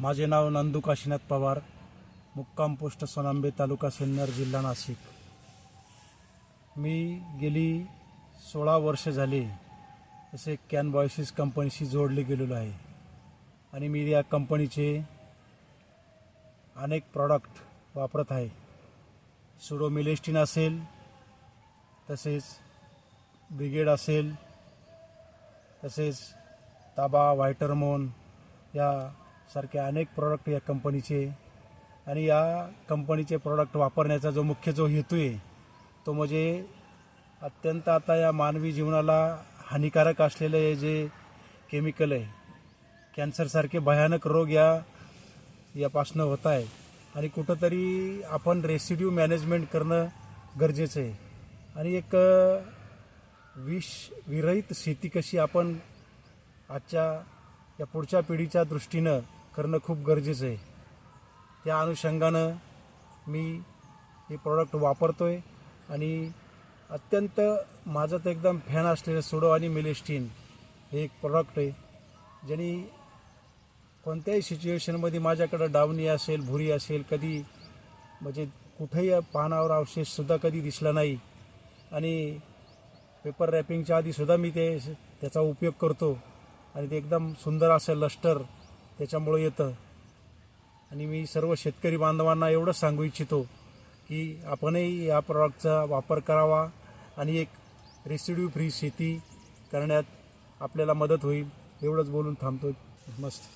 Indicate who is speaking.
Speaker 1: माझे नाव नंदू काशीनाथ पवार मुक्काम पोस्ट सोनांबे तालुका सिन्नर जिल्हा नाशिक. मी गेली सोळा वर्ष झाली जसे कॅन बॉयसिस कंपनीशी जोडले गेलेलो आहे. आणि मी या कंपनीचे अनेक प्रॉडक्ट वापरत आहे. सुडोमिलेस्टिन असेल तसेच ब्रिगेड असेल तसेच ताबा व्हायटरमोन या सारखे अनेक प्रॉडक्ट या कंपनीचे आणि या कंपनीचे प्रॉडक्ट वापरण्याचा जो मुख्य जो हेतू आहे तो म्हणजे अत्यंत आता या मानवी जीवनाला हानिकारक असलेले हे जे केमिकल आहे कॅन्सरसारखे भयानक रोग या यापासनं होत आहे. आणि कुठंतरी आपण रेसिड्यू मॅनेजमेंट करणं गरजेचं आहे. आणि एक विष विरहित शेती कशी आपण आजच्या या पुढच्या पिढीच्या दृष्टीनं करणं खूप गरजेचं आहे. त्या अनुषंगानं मी हे प्रॉडक्ट वापरतो आहे आणि अत्यंत माझं तर एकदम फॅन असलेलं सोडो आणि मिलेस्टीन हे एक प्रॉडक्ट आहे. ज्यांनी कोणत्याही सिच्युएशनमध्ये माझ्याकडं डावणी असेल भुरी असेल कधी म्हणजे कुठेही पानावर अवशेषसुद्धा कधी दिसला नाही. आणि पेपर रॅपिंगच्या आधीसुद्धा मी ते त्याचा उपयोग करतो. आणि ते एकदम सुंदर असं लष्टर त्याच्यामुळं येतं. आणि मी सर्व शेतकरी बांधवांना एवढंच सांगू इच्छितो की आपणही या प्रॉडक्टचा वापर करावा आणि एक रेसिड्यू फ्री शेती करण्यात आपल्याला मदत होईल एवढंच बोलून थांबतो मस्त